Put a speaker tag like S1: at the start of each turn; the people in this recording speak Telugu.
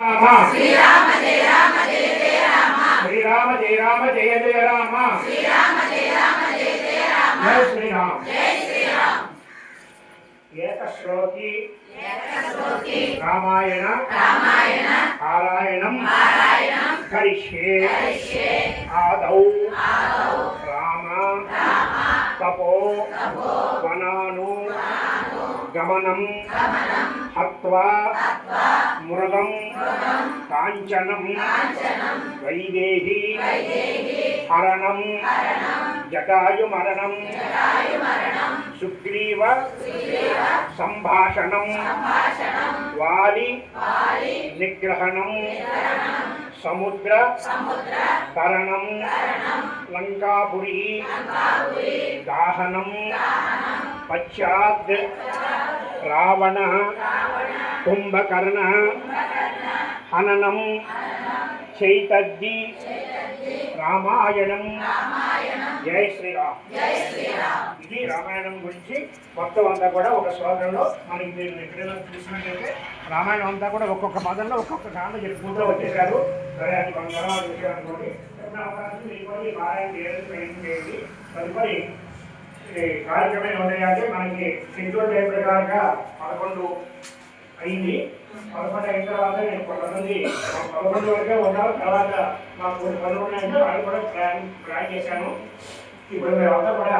S1: శ్రీరామ జయ రామ జయ జయ రామ శ్రీరామ జయ రామ జయ జయ రామ శ్రీరామ జయ రామ జయ జయ రామ జయ శ్రీరామ్ జయ శ్రీరామ్ ఏకశ్లోకి రామాయణ రామాయణ పారాయణం పారాయణం కరిష్యే కరిష్యే ఆదౌ రామ తపో వనాను గమనం హత్వా మృగం కాంచనం వైదేహి హరణం జటాయుమరణం సుగ్రీవ సంభాషణం వాలి నిగ్రహణం సముద్ర తరణం లంకాపురి దాహనం పశ్చాత్ రావణ కుంభకర్ణ హననం చైతద్ది రామాయణం జై శ్రీరామ్. ఇది రామాయణం గురించి మొత్తం అంతా కూడా ఒక శ్లోకంలో మనకి మీరు ఎక్కడైనా చూసినట్లయితే రామాయణం అంతా కూడా ఒక్కొక్క పదంలో ఒక్కొక్క కాండ చెప్పుకుంటూ వచ్చేసారు సరే అది మన తర్వాత విషయం అనుకోండి. అవకాశం తదుపరి కార్యక్రమం ఉన్నాయంటే మనకి షెడ్యూల్ టైం ప్రకారంగా పదకొండు అయింది. పదకొండు అయిన తర్వాత నేను కొంతమంది పదకొండు వరకే ఉన్నాను. తర్వాత మాకు కొన్ని పనులు ఉన్నాయంటే వాళ్ళు కూడా ప్లాన్ ప్లాన్ చేశాను. ఇప్పుడు మేమంతా కూడా